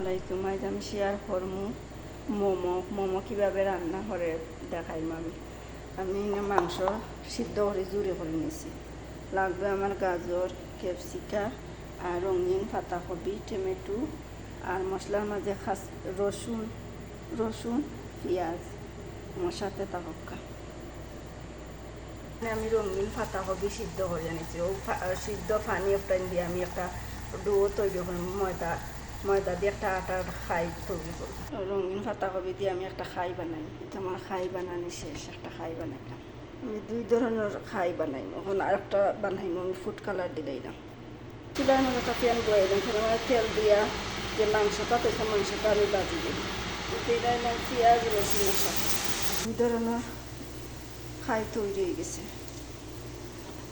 আলাইকুম, আজ আমি শেয়ার করমু মোমো মোমো কীভাবে রান্না করে দেখাইম আমি। আমি মাংস সিদ্ধ করে জুড়ে করে নিয়েছি লাগবে আমার গাজর ক্যাপসিকা আর রঙিন পাতাকপি, টমেটো আর মশলার মাঝে খাস রসুন রসুন, পেঁয়াজ সাথে তাহকা আমি রঙিন পাতাকপি সিদ্ধ করে নিয়েছি ও সিদ্ধ পানি একটা দিয়ে আমি একটা ডো তৈরি করি ময়দা ময়দা দিয়ে একটা আটার খাই তৈরি করি রঙিন পাতাকপি দিয়ে আমি একটা খাই বানাই। এটা আমার খাই বানানি শেষ, একটা খাই বানাইলাম। আমি দুই ধরনের খাই বানাই। এখন আর একটা বানাইম, আমি ফুড কালার দিলাইলাম চুলার মধ্যে একটা তেল বয়াইলাম সেখানে তেল দিয়া যে মাংসটা সে মাংসটা আমি বাজি দিই দিলাইলাম পেঁয়াজ রসুনের সাথে দুই ধরনের খাই তৈরি হয়ে গেছে।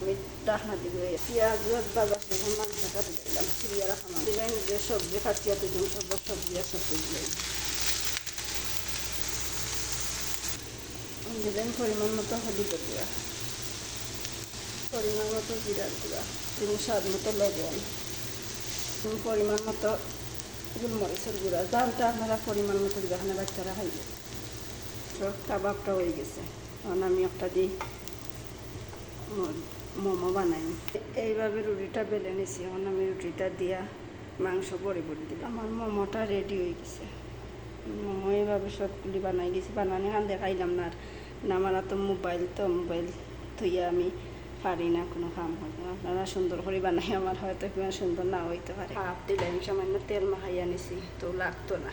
আমি ডাকনা দিব পেঁয়াজ বাজার মাংসটা দিলাম। দিলেন যে সবজি কাটিয়া দিলাম সব সবজি সবজি দিলাম দিলেন পরিমাণ মতো হলুদ গুঁড়া। পরিমাণ মতো জিরার গুঁড়া। তিনি স্বাদ মতো লবণ। পরিমাণ মতো গোলমরিচের গুঁড়া। ডালটা আপনারা পরিমাণ মতো এখানে বাচ্চারা খাইবে। কাবাবটা হয়ে গেছে। এখন আমি একটা দিই। মোমো বানাই। এইভাবে রুটিটা বেলে নিছি। এখন আমি রুটিটা দিয়া মাংস পরে পরে দিলাম আমার মোমোটা রেডি হয়ে গেছে। মোমো এইভাবে সবগুলি বানাই গেছি বানানি খান দেখাইলাম না আর। না আমার তো মোবাইল তো মোবাইল থইয়া আমি পারি না কোনো কাম হয়তো আপনারা সুন্দর করে বানাই আমার হয়তো কিমান সুন্দর না হইতে পারে। হাফ দিলাম সামান্য তেল মাখাইয়া নিছি তো লাগতো না।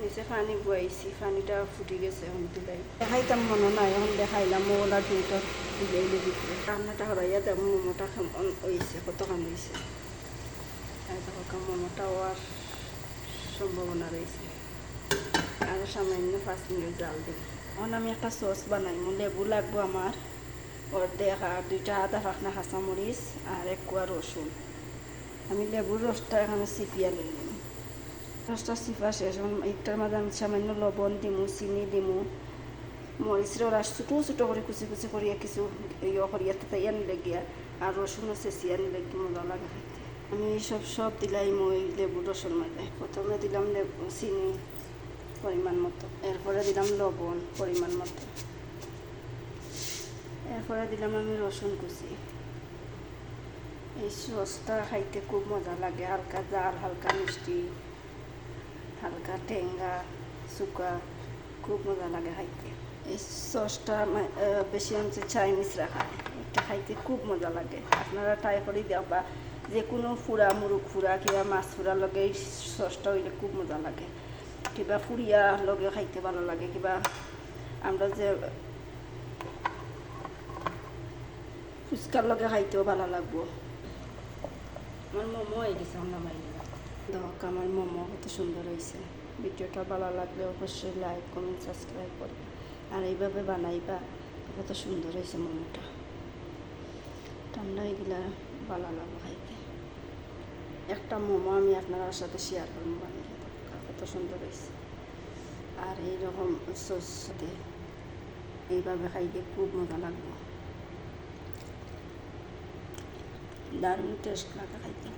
নিচে পানি বয়াইছি পানিটা ফুটি গেছে এখন দিলাই। দেখাইতাম মনে নাই এখন দেখাইলাম মোলা দুইটা দিলাইলে ভিতরে রান্নাটা হরাইয়া দেব মোমোটা কেমন হয়েছে কতক্ষণ হয়েছে আর দেখো মোমোটা হওয়ার সম্ভাবনা রয়েছে। আর সামান্য পাঁচ মিনিট জাল দিই। এখন আমি একটা সস বানাই লেবু লাগবো আমার। অর্ধেক আর দুইটা আদা, ফাঁকনা, কাঁচামরিচ আর এক কুয়া রসুন। আমি লেবুর রসটা এখানে চিপিয়া নিলাম রসটা চিপা শেষ একটার মাঝে আমি সামান্য লবণ দিমু, চিনি দিমু। মরিচের রস ছোটো ছোটো করে কুচি কুচি করিয়া কিছু ইয়ে করিয়া তাই আনিলে গিয়া। আর রসুনও চেঁচি আনিলে কি মজা লাগে আমি সব সব দিলাই মই লেবু রসুন মাঝে প্রথমে দিলাম লেবু, চিনি পরিমাণ মতো। এরপরে দিলাম লবণ পরিমাণ মতো। এরপরে দিলাম আমি রসুন কুচি। এই সসটা খাইতে খুব মজা লাগে, হালকা জাল, হালকা মিষ্টি, হালকা টেঙ্গা শুকা, খুব মজা লাগে খাইতে। এই সসটা বেশি হচ্ছে চাইনিজরা খায় এটা খাইতে খুব মজা লাগে। আপনারা ট্রাই করে দেওয়া বা যে কোনো ফুরা মুরুগ ফুরা কিংবা মাছ ফুরার লগে সসটা হইলে খুব মজা লাগে। কিবা ফুরিয়া লগে খাইতে ভালো লাগে কিবা আমরা যে ফুচকার লগে খাইতেও ভালো লাগবো আমার মোমো হয়ে গেছে আমরা মাইনে দেখ আমার মোমো কত সুন্দর হয়েছে ভিডিওটা ভালো লাগলে অবশ্যই লাইক কমেন্ট সাবস্ক্রাইব করবে আর এইভাবে বানাইবা কত সুন্দর হয়েছে মোমোটা। ঠান্ডা হয়ে গেলে ভালো লাগবে খাইতে। একটা মোমো আমি আপনার সাথে শেয়ার করব বানিয়ে কত সুন্দর হয়েছে। আর এইরকম সস দিয়ে এইভাবে খাইতে খুব মজা লাগবে। দারুণ টেস্ট লাগে খাইতে।